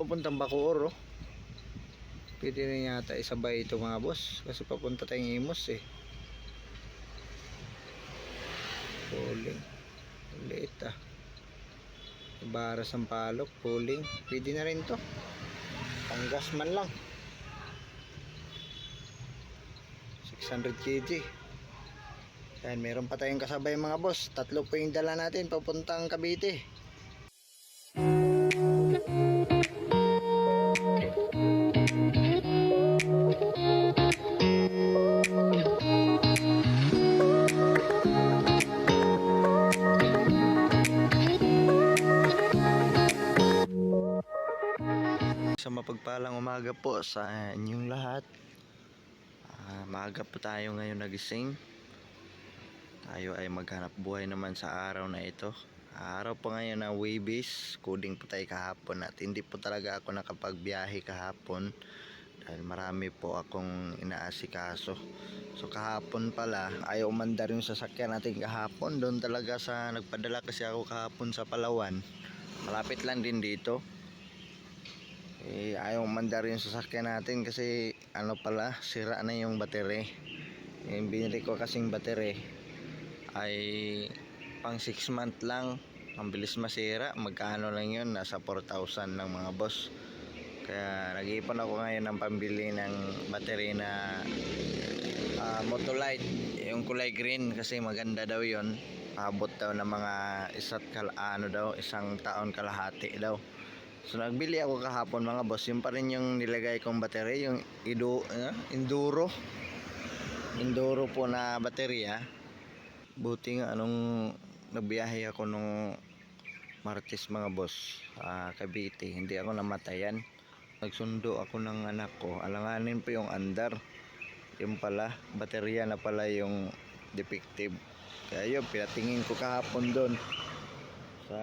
papuntang Bacoor oh. Pwede na yata isabay ito mga boss kasi papunta tayong Imos eh. Pulling. Liit ah. Ibara Sampalok, pulling. Pwede na rin to. Panggas man lang. 600 kg. Yan, meron pa tayong kasabay mga boss. Tatlo po yung dala natin papuntang Cavite. Sa mapagpalang umaga po sa inyong lahat. Ah, maaga po tayo ngayon nagising. Tayo ay maghanap buhay naman sa araw na ito. Araw po ngayon na Waybase. Coding po tayo kahapon at hindi po talaga ako nakapagbiyahe kahapon dahil marami po akong inaasikaso. So kahapon pala, ayaw umandar yung sasakyan natin kahapon. Doon talaga sa, nagpadala kasi ako kahapon sa Palawan. Malapit lang din dito eh, ayaw mandar yung sasakyan natin kasi ano pala sira na yung battery yung binili ko kasing battery ay pang 6 month lang. Ang bilis masira magkano lang yun? Nasa 4,000 ng mga boss. Kaya nag-iipon ako ngayon ng pambili ng battery na ah, Motolite. Yung kulay green kasi maganda daw yun. Abot daw ng mga isa't kal ano daw isang taon kalahati daw So nagbili ako kahapon mga boss, yung pa rin yung nilagay kong battery, yung Ido, eh, Enduro. Enduro po na baterya. Buti nga anong nagbiyahe ako nung Martes mga boss, ah Cavite, hindi ako namatayan. Nagsundo ako ng anak ko, alanganin po yung andar. Yung pala, baterya na pala yung defective. Kaya yun, pinatingin ko kahapon doon sa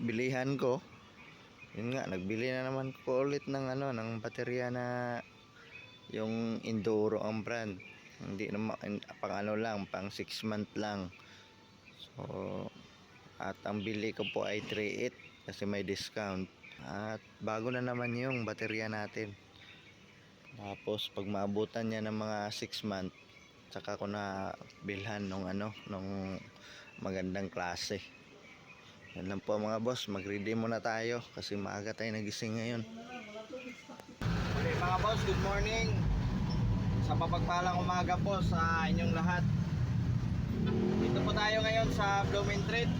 bilihan ko yun nga nagbili na naman ko ulit ng ano ng baterya na yung Enduro ang brand. Hindi naman pang ano lang pang 6 month lang. So at ang bili ko po ay 3.8 kasi may discount. At bago na naman yung baterya natin. Tapos pag maabutan niya ng mga 6 month saka ko na bilhan nung ano nung magandang klase yan lang po mga boss, mag-ready muna tayo kasi maaga tayo nagising ngayon. Okay, mga boss, good morning. Sa mapagpalang umaga po sa inyong lahat. Dito po tayo ngayon sa Blooming Treat.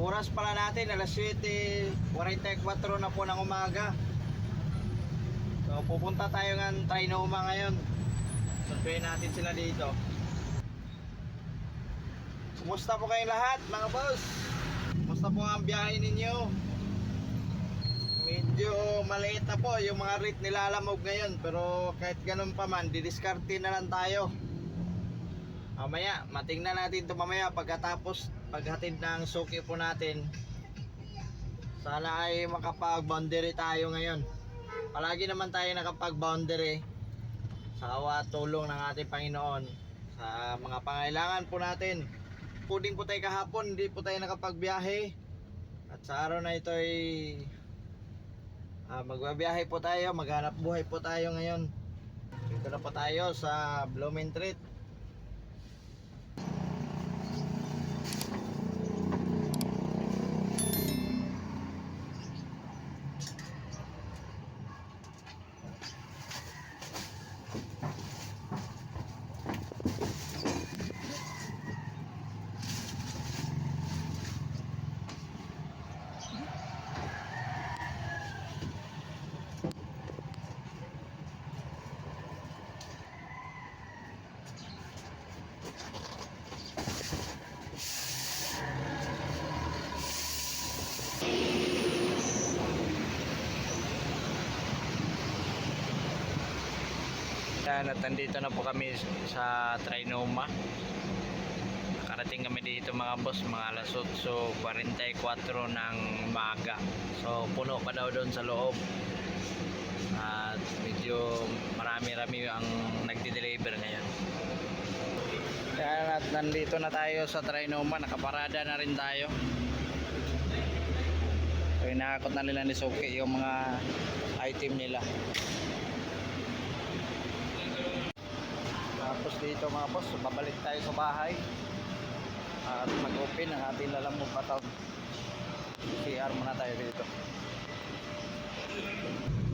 Oras pala natin, alas 7.44 na po ng umaga. So pupunta tayo ng Trinoma ngayon. Sunduin natin sila dito. Kumusta po kayong lahat mga boss? Kumusta po ang biyahe ninyo? Medyo maliit na po yung mga rate nilalamog ngayon pero kahit ganun pa man, didiskarte na lang tayo. Mamaya, matingnan natin ito mamaya pagkatapos paghatid ng suki po natin. Sana ay makapag-boundary tayo ngayon. Palagi naman tayo nakapag-boundary sa kawa at tulong ng ating Panginoon sa mga pangailangan po natin. Puding po tayo kahapon, hindi po tayo nakapagbiyahe. At sa araw na ito ay ah, magbabiyahe po tayo, maghanap buhay po tayo ngayon. Dito na po tayo sa Blooming Treat. Yan, at nandito na po kami sa Trinoma. Nakarating kami dito mga boss, mga alas 8.44 ng maga. So puno pa daw doon sa loob. At medyo marami-rami ang nagdi-deliver ngayon. Yan, at nandito na tayo sa Trinoma, nakaparada na rin tayo. So inakot na nila ni Suki yung mga item nila. Tapos dito mga boss, babalik tayo sa bahay. At mag-open ang ating lalamog pataw. CR muna tayo dito.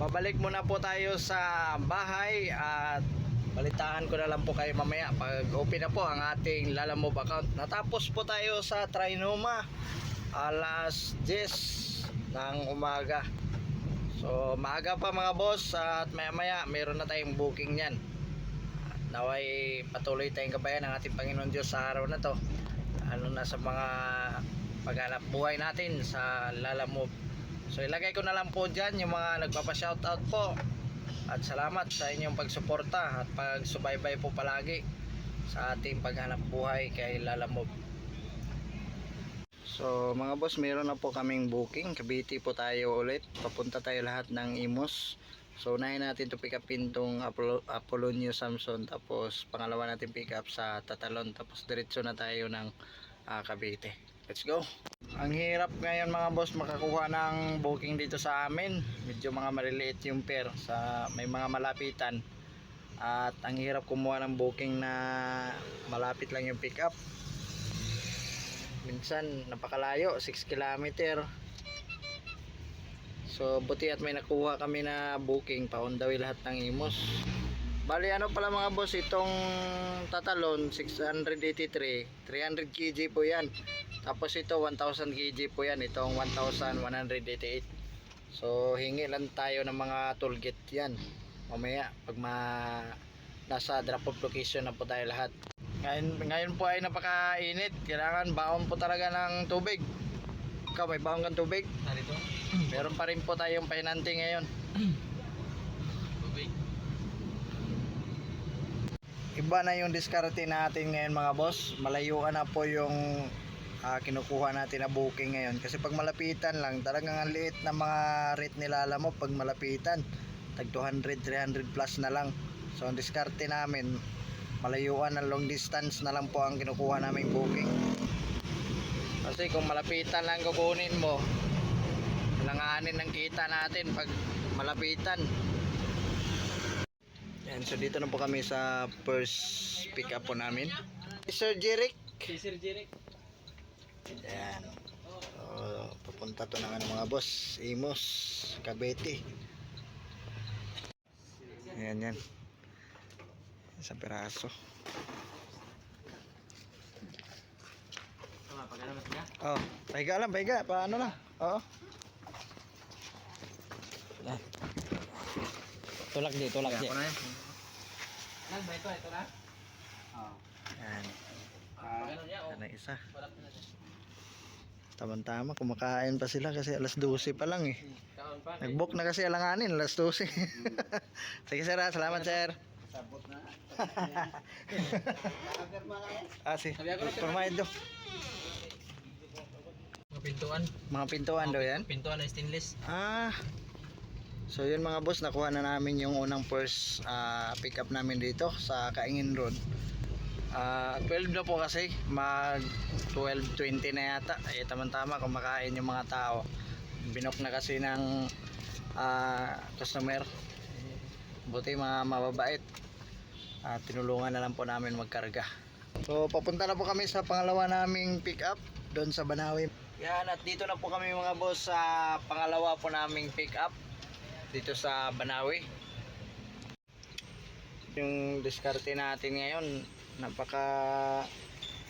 Babalik muna po tayo sa bahay at balitaan ko na lang po kayo mamaya pag open na po ang ating Lalamove account. Natapos po tayo sa Trinoma alas 10 ng umaga. So maaga pa mga boss at maya maya meron na tayong booking niyan. Naway patuloy tayong gabayan ng ating Panginoon Diyos sa araw na to. Ano na sa mga paghanap buhay natin sa Lalamove. So ilagay ko na lang po dyan yung mga nagpapa-shoutout po. At salamat sa inyong pagsuporta at pagsubaybay po palagi sa ating paghanap buhay kay Lalamove. So mga boss, meron na po kaming booking. Cavite po tayo ulit. Papunta tayo lahat ng Imos. So unahin natin to pick up tong Apollo, Apollonio Samson. Tapos pangalawa natin pick up sa Tatalon. Tapos diretso na tayo ng ah, Cavite. Let's go! Ang hirap ngayon mga boss makakuha ng booking dito sa amin. Medyo mga maliliit yung pair sa may mga malapitan. At ang hirap kumuha ng booking na malapit lang yung pick up. Minsan napakalayo, 6 kilometer. So buti at may nakuha kami na booking pa on the lahat ng Imos. Bali ano pala mga boss itong Tatalon 683 300 kg po yan. Tapos ito 1000 kg po yan itong 1188 so hingi lang tayo ng mga tollgate yan. Mamaya pag ma nasa drop off location na po tayo lahat. Ngayon, ngayon po ay napakainit. Kailangan baon po talaga ng tubig ikaw may baon kang tubig? Narito? meron pa rin po tayong painante ngayon. Tubig. iba na yung diskarte natin ngayon mga boss. Malayuan na po yung ah, kinukuha natin na booking ngayon. Kasi pag malapitan lang talagang ang liit na mga rate nila alam mo pag malapitan tag 200 300 plus na lang. So ang diskarte namin malayuan na long distance na lang po ang kinukuha naming booking kasi kung malapitan lang kukunin mo langanin ng kita natin pag malapitan yan, so dito na po kami sa first pick up po namin. Sir Jeric. Si Sir Jeric. Yan. So, papunta to ng mga boss. Imos, Cavite. Yan, yan. Sa piraso. Oh, pahiga lang, pahiga. Paano lang? Oo. Yan. Tulak di, tulak di. Ako na yan. Lang ba ito? Ito na? Oo. Yan. Niya, oh. Yan ang isa. Tama-tama, kumakain pa sila kasi alas 12 pa lang eh. Nag-book na kasi alanganin, alas 12. Sige sir, ah. salamat sir. Sabot na. Ah, si. Sabi ako do. Mga pintuan. Mga pintuan daw yan. Pintuan na stainless. Ah. So yun mga boss, nakuha na namin yung unang first ah, pick up namin dito sa Kaingin Road. Ah, 12 na po kasi, mag 12.20 na yata. Eh tama-tama kumakain yung mga tao. Binok na kasi ng ah, customer. Buti mga mababait. Ah, tinulungan na lang po namin magkarga. So papunta na po kami sa pangalawa naming pick up doon sa Banawi. Yan at dito na po kami mga boss sa pangalawa po naming pick up dito sa Banawi. Yung diskarte natin ngayon napaka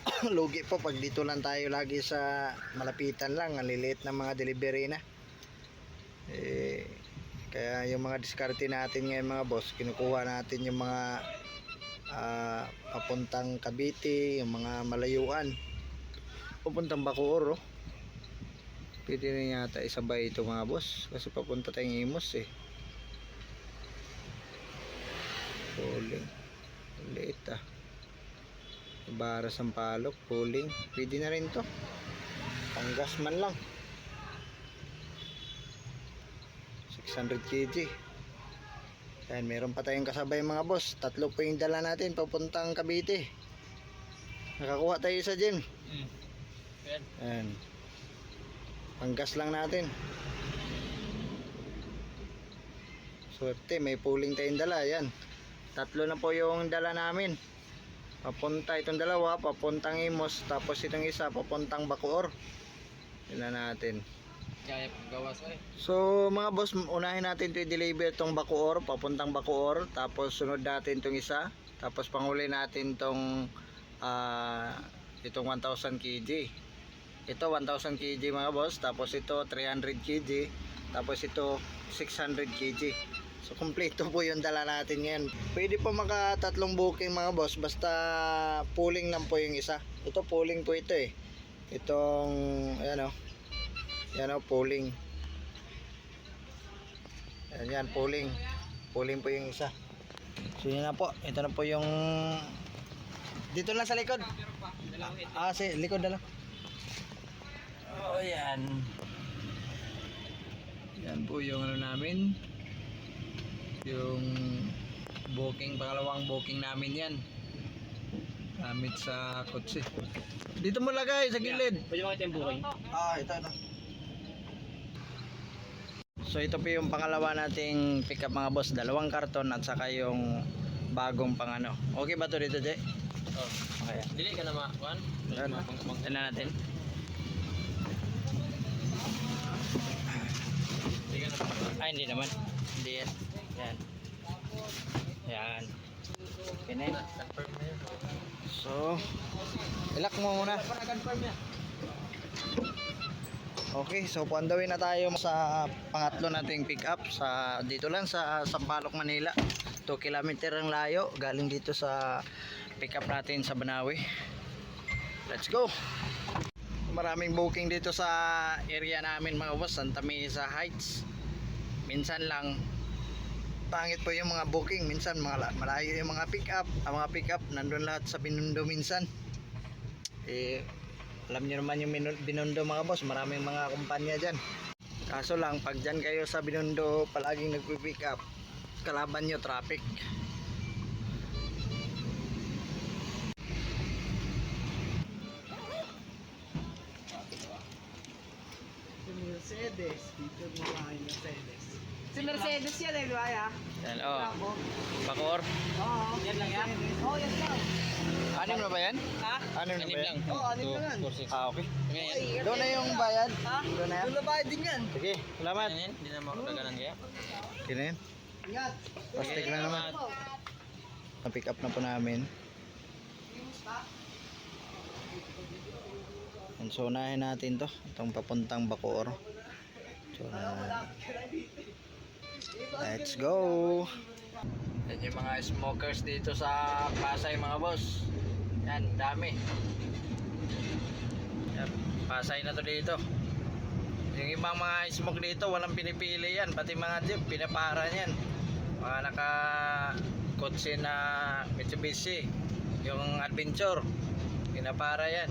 lugi po pag dito lang tayo lagi sa malapitan lang, ang liliit na mga delivery na. Eh, kaya yung mga diskarte natin ngayon mga boss, kinukuha natin yung mga ah, papuntang Cavite, yung mga malayuan. Papuntang Bacoor, oh. Pwede rin yata isabay ito mga boss kasi papunta tayong Imos eh. Puling. Liit ah. Ibara Sampalok, puling. Pwede na rin to. Panggas man lang. 600 kg. Ayan, meron pa tayong kasabay mga boss. Tatlo po yung dala natin papuntang Cavite. Nakakuha tayo sa gym. Mm. Yan. Ang gas lang natin. Swerte, may pooling tayong dala. Yan. Tatlo na po yung dala namin. Papunta itong dalawa, papuntang Imos, tapos itong isa, papuntang Bacoor. Yan na natin. Kaya gawas eh. So mga boss, unahin natin to i-deliver itong Bacoor, papuntang Bacoor. Tapos sunod natin itong isa. Tapos panghuli natin itong uh, itong 1,000 kg. Ito 1000 kg mga boss, tapos ito 300 kg, tapos ito 600 kg. So kumpleto po yung dala natin ngayon. Pwede po maka tatlong booking mga boss, basta pooling lang po yung isa. Ito pooling po ito eh. Itong ayan oh. Yan o, pooling. Yan, yan, pooling. Pooling po yung isa. So yun na po. Ito na po yung... Dito lang sa likod. Ah, si likod na lang. Oh, yan. Yan po yung ano namin. Yung booking, pangalawang booking namin yan. Gamit sa kotse. Dito mo lagay sa gilid. Pwede mo yung booking? Ah, ito, ito. So ito po yung pangalawa nating pick up mga boss, dalawang karton at saka yung bagong pangano. Okay ba to dito, Je? Oh. Okay. Dili ka na ma, Juan? Ano? Tignan natin. Ay, hindi naman. Hindi yan. Yan. Yan. Okay. So, ilak mo muna. Okay, so puandawin na tayo sa pangatlo nating pick up sa dito lang sa Sampaloc, Manila. 2 kilometer ang layo galing dito sa pick up natin sa Banawi. Let's go. Maraming booking dito sa area namin mga boss, Santa Mesa Heights. Minsan lang pangit po yung mga booking, minsan mga la- malayo yung mga pick up, ang mga pick up nandun lahat sa Binundo minsan. Eh alam niyo naman yung Binondo mga boss, maraming mga kumpanya dyan. Kaso lang, pag dyan kayo sa Binondo, palaging nagpipick up, kalaban nyo traffic. Mercedes, dito Mercedes. Si Mercedes yan eh, di ba ya? Yan, oh. Bakor. Oo. Yan lang yan? Oo, yan lang. Anim na ba yan? Ha? Anim na ba yan? Oo, anim na yan. Ah, okay. Ngayon. Doon na yung bayad. Ha? Doon na yan. Doon na bayad din yan. Sige, salamat. Yan yan? Hindi na makaganan kaya? Okay na yan. Ingat. Plastic lang naman. Na-pick up na po namin. And so, unahin natin to. Itong papuntang Bacoor. So, na- let's go! Yan yung mga smokers dito sa Pasay mga boss. Yan, dami. Yan, Pasay na to dito. Yung ibang mga smoke dito, walang pinipili yan. Pati mga jeep, pinapara yan. Mga naka kotse na Mitsubishi. Yung adventure, pinapara yan.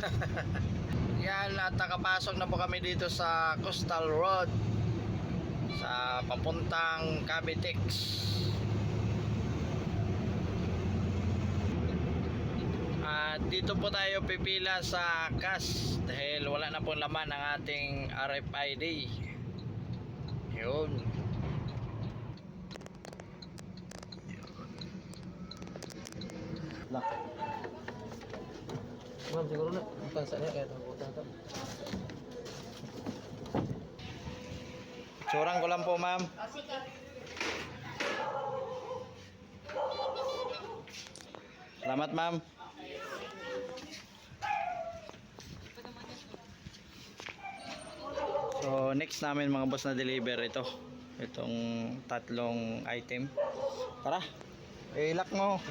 yan, at nakapasok na po kami dito sa Coastal Road. Sa papuntang Cavitex. At dito po tayo pipila sa cash dahil wala na po laman ang ating RFID. Yun. Lang. Ma'am, siguro na. Bukan sa niya kaya nabutan ka. Surang ko lang po, ma'am. Salamat, ma'am. So, next namin mga boss na deliver ito. Itong tatlong item. Tara. Ilak mo.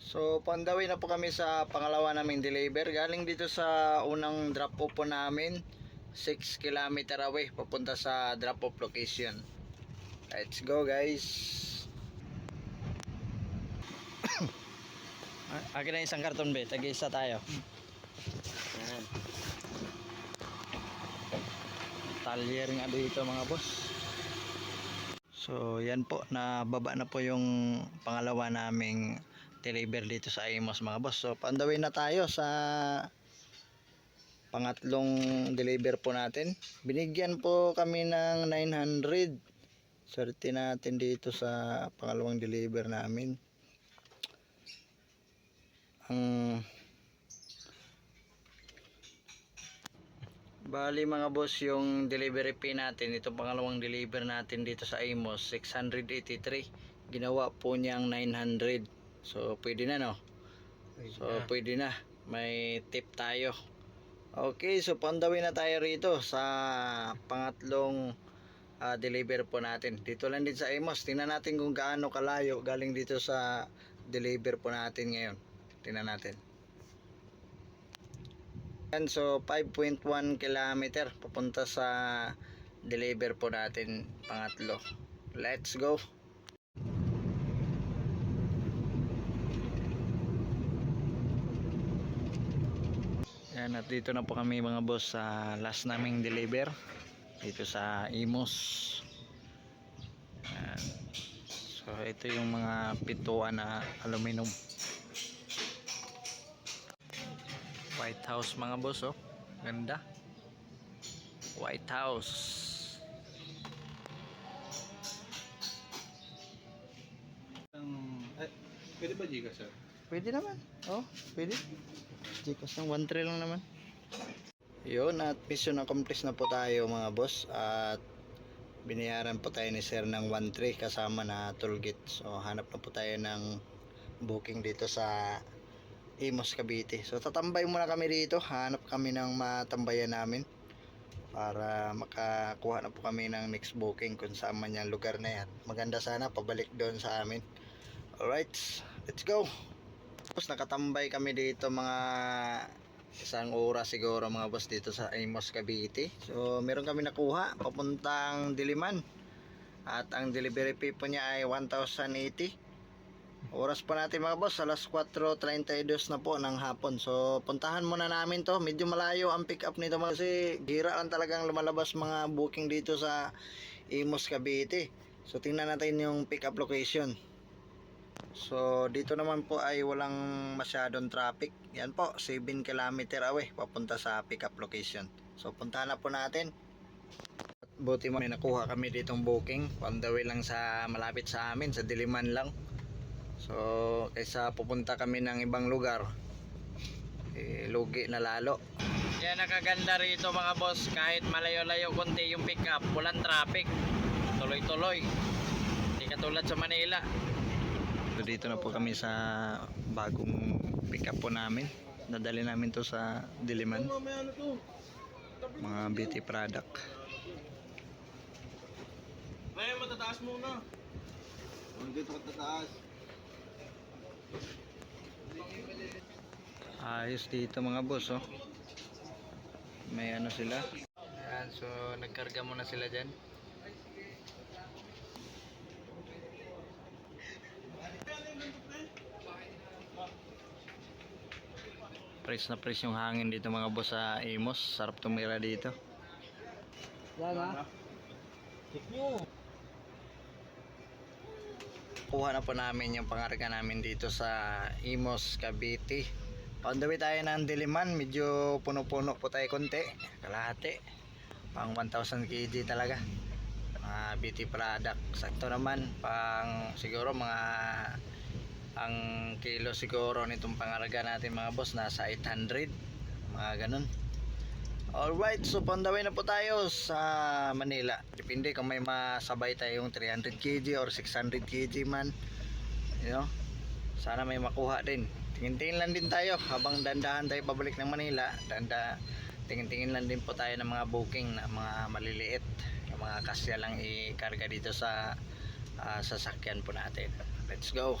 So, pandawi na po kami sa pangalawa naming deliver. Galing dito sa unang drop off po namin. 6 km away papunta sa drop off location. Let's go guys. Ah, Akin na isang karton be, tag-isa tayo. Yan. Talyer nga dito mga boss. So yan po, nababa na po yung pangalawa naming deliver dito sa Imos mga boss. So pandawin na tayo sa pangatlong deliver po natin. Binigyan po kami ng 900. Swerte natin dito sa pangalawang deliver namin. Ang Bali mga boss, yung delivery fee natin, itong pangalawang deliver natin dito sa Amos, 683. Ginawa po niyang 900. So, pwede na no? So, pwede na. May tip tayo. Okay, so pandawin na tayo rito sa pangatlong ah, deliver po natin. Dito lang din sa Amos. Tingnan natin kung gaano kalayo galing dito sa deliver po natin ngayon. Tingnan natin. Yan, so 5.1 kilometer papunta sa deliver po natin pangatlo. Let's go. Yan at dito na po kami mga boss sa last naming deliver dito sa Imos. Yan. So ito yung mga pituan na aluminum. White House mga boss oh. Ganda. White House. Ay, pwede ba Gcash sir? Pwede naman. Oh, pwede. Gcash ng 1 trail lang naman. Yun at mission accomplished na po tayo mga boss at binayaran po tayo ni sir ng 1.3 kasama na toll gate. So hanap na po tayo ng booking dito sa Imos Cavite. So tatambay muna kami dito. Hanap kami ng matambayan namin para makakuha na po kami ng next booking kung saan man yung lugar na yan. Maganda sana pabalik doon sa amin. Alright, let's go. Tapos nakatambay kami dito mga isang oras siguro mga boss dito sa Amos Cavite. So meron kami nakuha papuntang Diliman. At ang delivery fee po niya ay 1,080. Oras po natin mga boss, alas 4.32 na po ng hapon. So puntahan muna namin to. Medyo malayo ang pick up nito kasi gira lang talagang lumalabas mga booking dito sa Amos Cavite. So tingnan natin yung pick up location. So dito naman po ay walang masyadong traffic. Yan po, 7 km away papunta sa pick up location. So puntahan na po natin. At Buti may nakuha kami ditong booking. On the way lang sa malapit sa amin, sa Diliman lang. So kaysa pupunta kami ng ibang lugar, eh, lugi na lalo. Yan nakaganda rito mga boss, kahit malayo-layo konti yung pick up, walang traffic. Tuloy-tuloy. Hindi katulad sa Manila. Dito na po kami sa bagong pick up po namin. Nadali namin to sa Diliman. Mga beauty product. May matataas muna. Dito ka tataas. Ayos dito mga boss oh. May ano sila. Ayan, so nagkarga muna sila dyan. Press na press yung hangin dito mga boss sa Amos. Sarap tumira dito. Yan ha. Kuha na po namin yung pangarga namin dito sa Imos, Cavite. On the way tayo ng Diliman, medyo puno-puno po tayo konti, kalahati. Pang 1,000 kg talaga. Mga beauty product. Sakto naman, pang siguro mga ang kilo siguro nitong pangarga natin mga boss nasa 800 mga ganun Alright, so on the way na po tayo sa Manila. Depende kung may masabay tayong 300 kg or 600 kg man. You know, sana may makuha din. Tingin-tingin lang din tayo habang dandahan tayo pabalik ng Manila. Danda, tingin-tingin lang din po tayo ng mga booking na mga maliliit. Yung mga kasya lang ikarga dito sa ah, sasakyan po natin. Let's go.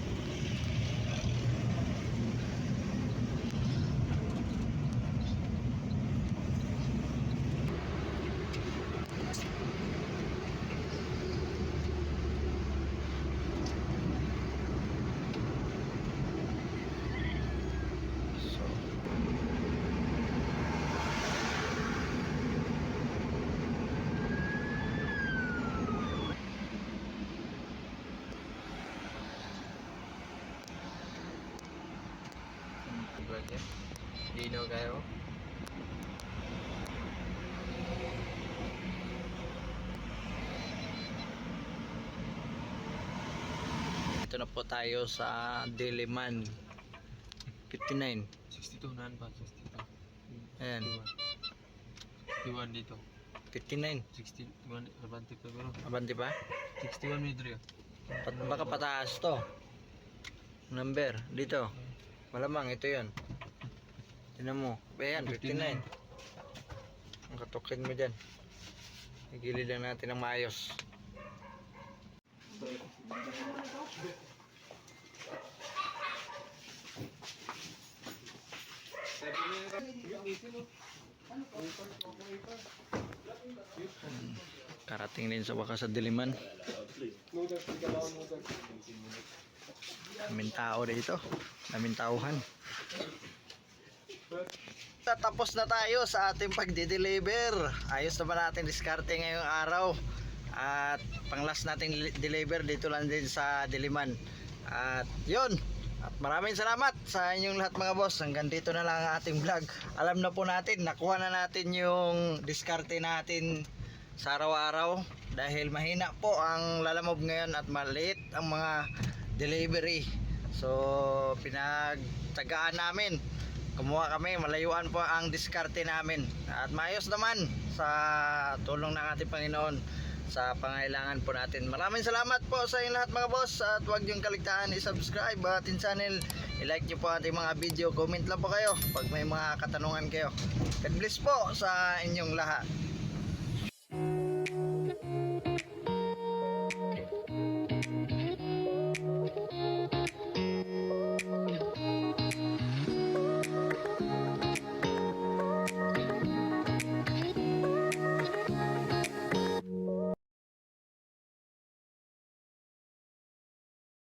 na po tayo sa Diliman 59 62 naan pa, 62. ayan. 61 dito. 59 61, abante pa pero. abanti pa? 61 metro yun. Pat, baka pataas to. Number dito. Malamang ito yon tinan mo. Ayan 59 ang katukin mo dyan. Igilid lang natin ng maayos karating din sa wakas sa Diliman daming tao dito daming tauhan Tatapos na tayo sa ating pagde-deliver. Ayos naman natin diskarte ngayong araw. At pang last nating li- deliver dito lang din sa Diliman. At yun. At maraming salamat sa inyong lahat mga boss. Hanggang dito na lang ang ating vlog. Alam na po natin, nakuha na natin yung diskarte natin sa araw-araw. Dahil mahina po ang lalamob ngayon at maliit ang mga delivery. So pinagtagaan namin kumuha kami, malayuan po ang diskarte namin at maayos naman sa tulong ng ating Panginoon sa pangailangan po natin. Maraming salamat po sa inyong lahat mga boss at huwag niyong kaligtaan i-subscribe ang ating channel. I-like niyo po ating mga video. Comment lang po kayo pag may mga katanungan kayo. God bless po sa inyong lahat.